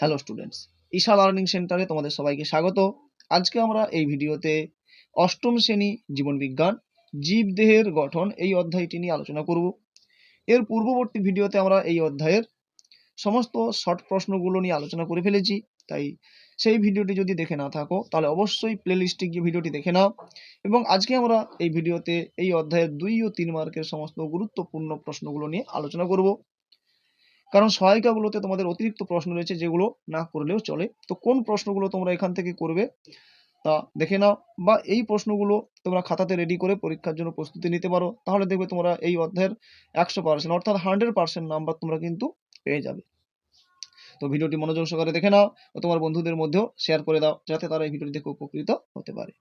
Hello students Isha learning সেন্টারে তোমাদের সবাইকে স্বাগত। আজকে আমরা এই ভিডিওতে অষ্টম শ্রেণি জীবন বিজ্ঞান জীবদেহের গঠন এই অধ্যায়টি নিয়ে আলোচনা করব। এর পূর্ববর্তী ভিডিওতে আমরা এই অধ্যায়ের সমস্ত শর্ট প্রশ্নগুলো নিয়ে আলোচনা করে ফেলেছি, তাই সেই ভিডিওটি যদি দেখে না থাকো, তাহলে অবশ্যই প্লেলিস্টে গিয়ে ভিডিওটি দেখে নাও। এবং আজকে আমরা এই ভিডিওতে এই অধ্যায়ের দুই ও তিন মার্কের সমস্ত গুরুত্বপূর্ণ প্রশ্নগুলো নিয়ে আলোচনা করব। কারণ সহায়িকাগুলোতে তোমাদের অতিরিক্ত প্রশ্ন রয়েছে যেগুলো না করলেও চলে। তো কোন প্রশ্নগুলো তোমরা এখান থেকে করবে তা দেখে নাও বা এই প্রশ্নগুলো তোমরা খাতাতে রেডি করে পরীক্ষার জন্য প্রস্তুতি নিতে পারো। তাহলে দেখবে তোমরা এই অধ্যায়ের একশো পার্সেন্ট অর্থাৎ হান্ড্রেড পার্সেন্ট নাম্বার তোমরা কিন্তু পেয়ে যাবে। তো ভিডিওটি মনোযোগ সহকারে দেখে নাও ও তোমার বন্ধুদের মধ্যেও শেয়ার করে দাও যাতে তারা এই ভিডিওটি দেখে উপকৃত হতে পারে।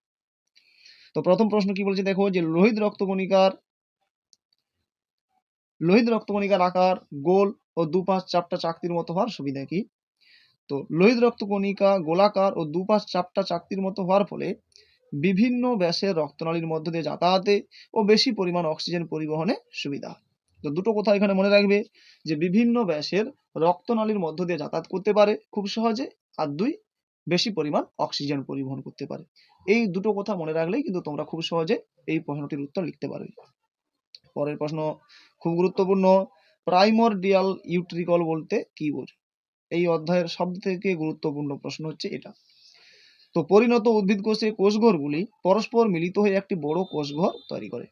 তো প্রথম প্রশ্ন কি বলছে দেখো যে লোহিত রক্তকণিকার লোহিত রক্তকণিকার আকার, গোল ও দুপাশ চাপটা চাকতির মতো হওয়ার সুবিধা কি? তো লোহিত রক্তকণিকা গোলাকার ও দুপাশ চাপটা চাকতির মতো হওয়ার ফলে বিভিন্ন ব্যাসের রক্তনালীর মধ্য দিয়ে যাতায়াতে ও বেশি পরিমাণ অক্সিজেন পরিবহনে সুবিধা হয়। তো দুটো কথা এখানে মনে রাখবে, যে বিভিন্ন ব্যাসের রক্তনালীর মধ্য দিয়ে যাতায়াত করতে পারে খুব সহজে আর দুই, বেশি পরিমাণ অক্সিজেন পরিবহন করতে পারে। এই দুটো কথা মনে রাখলেই কিন্তু তোমরা খুব সহজে এই প্রশ্নটির উত্তর লিখতে পারবে। পরের প্রশ্ন খুব গুরুত্বপূর্ণ প্রাইমরডিয়াল ইউট্রিকল বলতে কি বোঝো? এই অধ্যায়ের সব থেকে গুরুত্বপূর্ণ প্রশ্ন হচ্ছে এটা। তো পরিণত উদ্ভিদ কোষে কোষঘরগুলি পরস্পর মিলিত হয়ে একটি বড় কোষঘর তৈরি করে।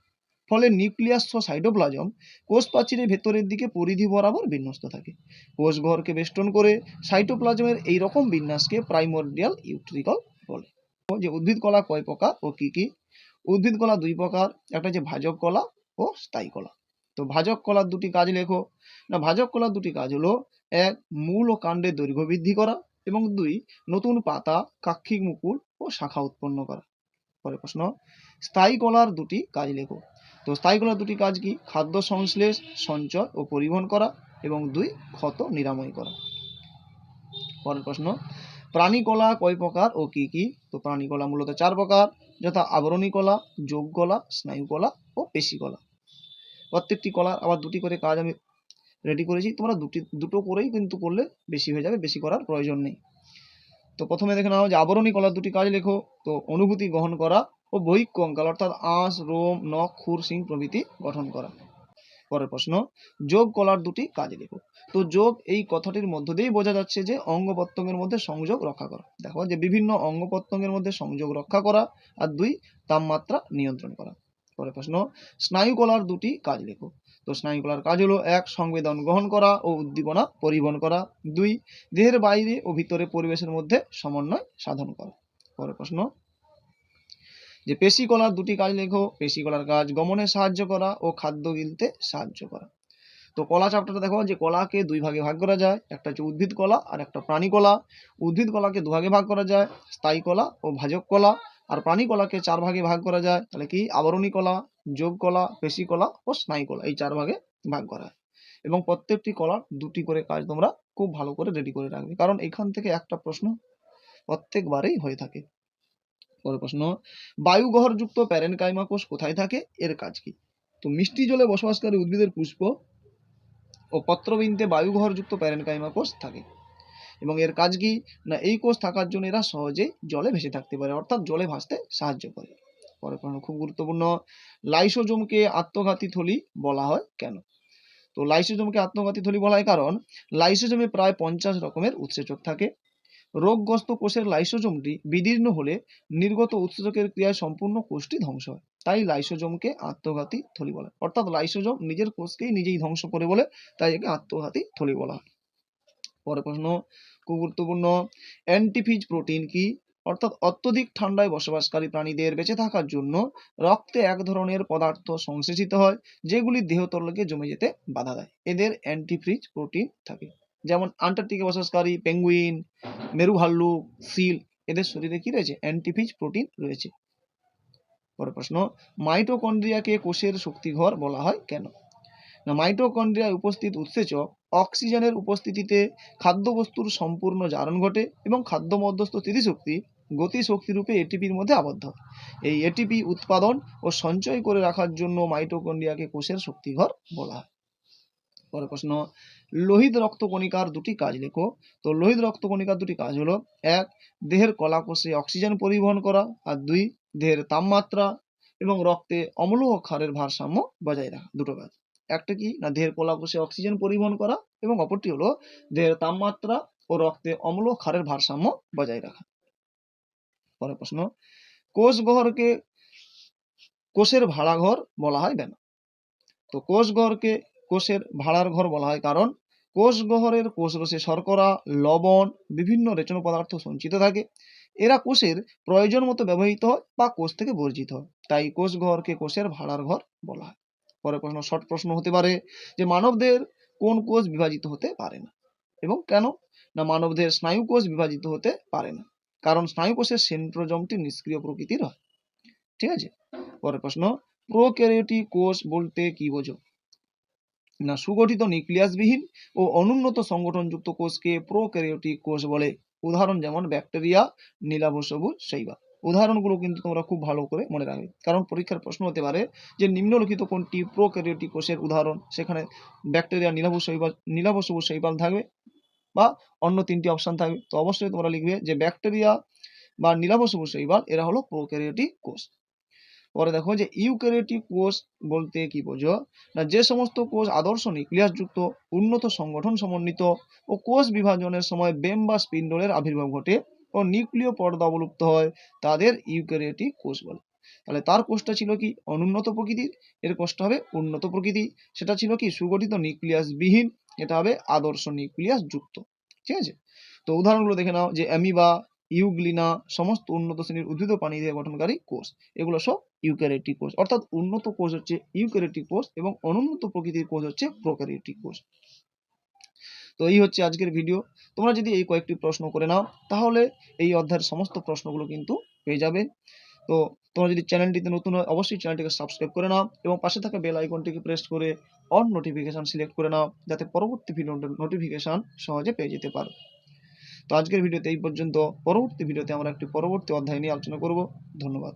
ফলে নিউক্লিয়াস ও সাইটোপ্লাজম কোষ প্রাচীরের ভেতরের দিকে পরিধি বরাবর বিন্যস্ত থাকে। কোষঘরকে বেষ্টন করে সাইটোপ্লাজমের এই রকম বিন্যাসকে প্রাইমোরডিয়াল ইউট্রিকল বলে। যে উদ্ভিদ কলা কয় প্রকার ও কি কি? উদ্ভিদ কলা দুই প্রকার, একটা হচ্ছে ভাজক কলা ও স্থায়ী কলা। তো ভাজক কলার দুটি কাজ লেখো। না, ভাজক কলার দুটি কাজ হলো, এক, মূল ও কাণ্ডের দৈর্ঘ্য বৃদ্ধি করা এবং দুই, নতুন পাতা, কাক্ষিক মুকুল ও শাখা উৎপন্ন করা। পরের প্রশ্ন, স্থায়ী কলার দুটি কাজ লেখো। তো স্থায়ী কলার দুটি কাজ কি? খাদ্য সংশ্লেষ, সঞ্চয় ও পরিবহন করা এবং দুই, ক্ষত নিরাময় করা। পরের প্রশ্ন, প্রাণী কলা কয় প্রকার ও কি কি? তো প্রাণী কলা মূলত চার প্রকার, যথা আবরণী কলা, যোগ কলা, স্নায়ু কলা ও পেশি কলা। প্রত্যেকটি কলার আবার দুটি করে কাজ আমি রেডি করেছি। তোমরা দুটি, দুটো করেই কিন্তু করলে বেশি হয়ে যাবে, বেশি করার প্রয়োজন নেই। তো প্রথমে দেখে নাও যে আবরণী কলার দুটি কাজ লেখো। তো অনুভূতি গ্রহণ করা ও বহিক কঙ্কাল অর্থাৎ আঁশ, রোম, নখ, খুর সিং প্রভৃতি গঠন করা। পরের প্রশ্ন, যোগ কলার দুটি কাজ লেখো। তো যোগ এই কথাটির মধ্য দিয়েই বোঝা যাচ্ছে যে অঙ্গ প্রত্যঙ্গের মধ্যে সংযোগ রক্ষা করা। দেখো যে বিভিন্ন অঙ্গ প্রত্যঙ্গের মধ্যে সংযোগ রক্ষা করা। আর দুই, তাপমাত্রা নিয়ন্ত্রণ করা। পরের প্রশ্ন, স্নায়ু কলার দুটি কাজ লেখো। তো স্নায়ু কলার কাজ হলো, এক, সংবেদন গ্রহণ করা ও উদ্দীপনা পরিবহন করা। দুই, দেহের বাইরে ও ভিতরে পরিবেশের মধ্যে সমন্বয় সাধন করা। পরের প্রশ্ন, যে পেশি কলার দুটি কাজ লেখো, পেশি কলার কাজ গমনে সাহায্য করা ও খাদ্য গিলতে সাহায্য করা। তো কলা চ্যাপ্টারটা দেখো, যে কলাকে দুই ভাগে ভাগ করা যায়, একটা হচ্ছে উদ্ভিদ কলা আর একটা প্রাণী কলা। উদ্ভিদ কলাকে দু ভাগে ভাগ করা যায়, স্থায়ী কলা ও ভাজক কলা। আর প্রাণী কলাকে চার ভাগে ভাগ করা যায়, তাহলে কি? আবরণী কলা, যোগ কলা, পেশি কলা ও স্নায়ু কলা, এই চার ভাগে ভাগ করা হয়। এবং প্রত্যেকটি কলার দুটি করে কাজ তোমরা খুব ভালো করে রেডি করে রাখবে। কারণ এখান থেকে একটা প্রশ্ন প্রত্যেকবারেই হয়ে থাকে। পরের প্রশ্ন বায়ুগহরযুক্ত প্যারেনকাইমা কোষ কোথায় থাকে? এর কাজ কি? তো মিষ্টি জলে বসবাসকারী উদ্ভিদের পুষ্প ও পত্রবিন্দে বায়ুগহরযুক্ত প্যারেনকাইমা কোষ থাকে। এবং এর কাজ কি? না, এই কোষ থাকার জন্য এরা সহজেই জলে ভেসে থাকতে পারে, অর্থাৎ জলে ভাসতে সাহায্য করে। পরের প্রশ্ন খুব গুরুত্বপূর্ণ, লাইসোজোমকে আত্মঘাতী থলি বলা হয় কেন? তো লাইসোজোমকে আত্মঘাতী থলি বলা হয় কারণ, লাইসোজোমে প্রায় পঞ্চাশ রকমের উৎসেচক থাকে। রোগগ্রস্ত কোষের লাইসোজোমটি বিদীর্ণ হলে নির্গত উৎসেচকের ক্রিয়ায় সম্পূর্ণ কোষটি ধ্বংস হয়। তাই লাইসোজোমকে আত্মঘাতী থলি বলে অর্থাৎ লাইসোজোম নিজের কোষকেই নিজেই ধ্বংস করে বলে তাই একে আত্মঘাতী থলি বলা হয়। পরের প্রশ্ন খুব গুরুত্বপূর্ণ অ্যান্টিফিজ প্রোটিন কি? অর্থাৎ অত্যধিক ঠান্ডায় বসবাসকারী প্রাণীদের বেঁচে থাকার জন্য রক্তে এক ধরনের পদার্থ সংশ্লেষিত হয়, যেগুলি দেহতলকে জমে যেতে বাধা দেয়। এদের অ্যান্টিফ্রিজ প্রোটিন থাকে। যেমন আন্টার্কটিকে বসবাসকারী পেঙ্গুইন মেরু ভাল্লুক সিল এদের শরীরে কি রয়েছে? অ্যান্টিফিজ প্রোটিন রয়েছে। পরের প্রশ্ন মাইটোকন্ড্রিয়াকে কোষের শক্তিঘর বলা হয় কেন? না মাইটোকন্ড্রিয়ায় উপস্থিত উৎসেচক অক্সিজেনের উপস্থিতিতে খাদ্যবস্তুর সম্পূর্ণ জারণ ঘটে এবং খাদ্য মধ্যস্থ স্থিতিশক্তি গতিশক্তি রূপে এটিপির মধ্যে আবদ্ধ। এই এটিপি উৎপাদন ও সঞ্চয় করে রাখার জন্য মাইটোকন্ড্রিয়াকে কোষের শক্তিঘর বলা হয়। পরের প্রশ্ন, লোহিত রক্তকণিকার দুটি কাজ লেখো। তো লোহিত রক্তকণিকার দুটি কাজ হলো, এক, দেহের কলাকোষে অক্সিজেন পরিবহন করা আর দুই, দেহের তাপমাত্রা এবং রক্তে অম্ল ও ক্ষারের ভারসাম্য বজায় রাখা। দুটো কাজ। একটা কি? না, দেহের কলাকোষে অক্সিজেন পরিবহন করা এবং অপরটি হলো দেহের তাপমাত্রা ও রক্তে অম্ল ক্ষারের ভারসাম্য বজায় রাখা। পরের প্রশ্ন, কোষ গহরকে কোষের ভাড়াঘর বলা হয় কেন? তো কোষ গহরকে কোষের ভাড়ার ঘর বলা হয় কারণ কোষ গহরের কোষরসে শর্করা, লবণ, বিভিন্ন রেচন পদার্থ সঞ্চিত থাকে। এরা কোষের প্রয়োজন মতো ব্যবহৃত হয় বা কোষ থেকে বর্জিত হয়। তাই কোষ গহরকে কোষের ভাড়ার ঘর বলা হয়। পরের প্রশ্ন শর্ট প্রশ্ন হতে পারে যে মানবদের কোন কোষ বিভাজিত হতে পারে না। এবং কেন? না, মানবদের স্নায়ু কোষ বিভাজিত হতে পারে না। কারণ স্নায়ু কোষের সেন্ট্রোজমটি নিষ্ক্রিয় প্রকৃতির হয়। ঠিক আছে? পরের প্রশ্ন, প্রোক্যারিওটিক কোষ বলতে কি বোঝো? না, সুগঠিত নিউক্লিয়াসবিহীন ও অনুন্নত সংগঠনযুক্ত কোষকে প্রোক্যারিওটিক কোষ বলে। উদাহরণ যেমন ব্যাকটেরিয়া, নীলাভ সবুজ শৈবাল উদাহরণগুলো কিন্তু তোমরা খুব ভালো করে মনে রাখবে। কারণ পরীক্ষার প্রশ্ন হতে পারে যে নিম্নলিখিত কোনটি প্রোক্যারিওটিক কোষের উদাহরণ? সেখানে ব্যাকটেরিয়া নীলাভ শৈবাল নীলাভ শৈবাল থাকবে বা অন্য তিনটি অপশন থাকবে। তো অবশ্যই তোমরা লিখবে যে ব্যাকটেরিয়া বা নীলাভ সবুজ শৈবাল, এরা হলো প্রোক্যারিওটিক কোষ। পরে দেখো যে ইউক্যারিওটিক কোষ বলতে কি বোঝো? না, যে সমস্ত কোষ আদর্শ নিউক্লিয়াসযুক্ত, উন্নত, সংগঠন সমন্বিত ও কোষ বিভাজনের সময় বেম বা স্পিন্ডলের আবির্ভাব ঘটে। ও নিউক্লিয় পর্দা অবলুপ্ত হয় তাদের ইউক্যারিওটিক কোষ বলে। তাহলে তার কোষটা ছিল কি? অনুন্নত প্রকৃতির। এর কোষটা হবে উন্নত প্রকৃতি। সেটা ছিল কি? সুগঠিত নিউক্লিয়াস বিহীন। এটা হবে আদর্শ নিউক্লিয়াস যুক্ত। ঠিক আছে? তো উদাহরণগুলো দেখে নাও যে অ্যামিবা, ইউগ্লিনা সমস্ত উন্নত শ্রেণির উদ্ভিদ প্রাণী দিয়ে গঠনকারী কোষ। এগুলো সব ইউক্যারিওটিক কোষ। অর্থাৎ উন্নত কোষ হচ্ছে ইউক্যারিওটিক কোষ এবং অনুন্নত প্রকৃতির কোষ হচ্ছে প্রোক্যারিওটিক কোষ। তো এই হচ্ছে আজকের ভিডিও তোমরা যদি এই কয়েকটি প্রশ্ন করে নাও, তাহলে এই অধ্যায়ের সমস্ত প্রশ্নগুলো কিন্তু পেয়ে যাবে। তো তোমরা যদি চ্যানেলটিতে নতুন হয়, অবশ্যই চ্যানেলটিকে সাবস্ক্রাইব করে নাও এবং পাশে থাকা বেল আইকনটিকে প্রেস করে অন নোটিফিকেশান সিলেক্ট করে নাও, যাতে পরবর্তী ভিডিও নোটিফিকেশন সহজে পেয়ে যেতে পারো। তো আজকের ভিডিওতে এই পর্যন্ত। পরবর্তী ভিডিওতে আমরা একটি পরবর্তী অধ্যায় নিয়ে আলোচনা করব। ধন্যবাদ।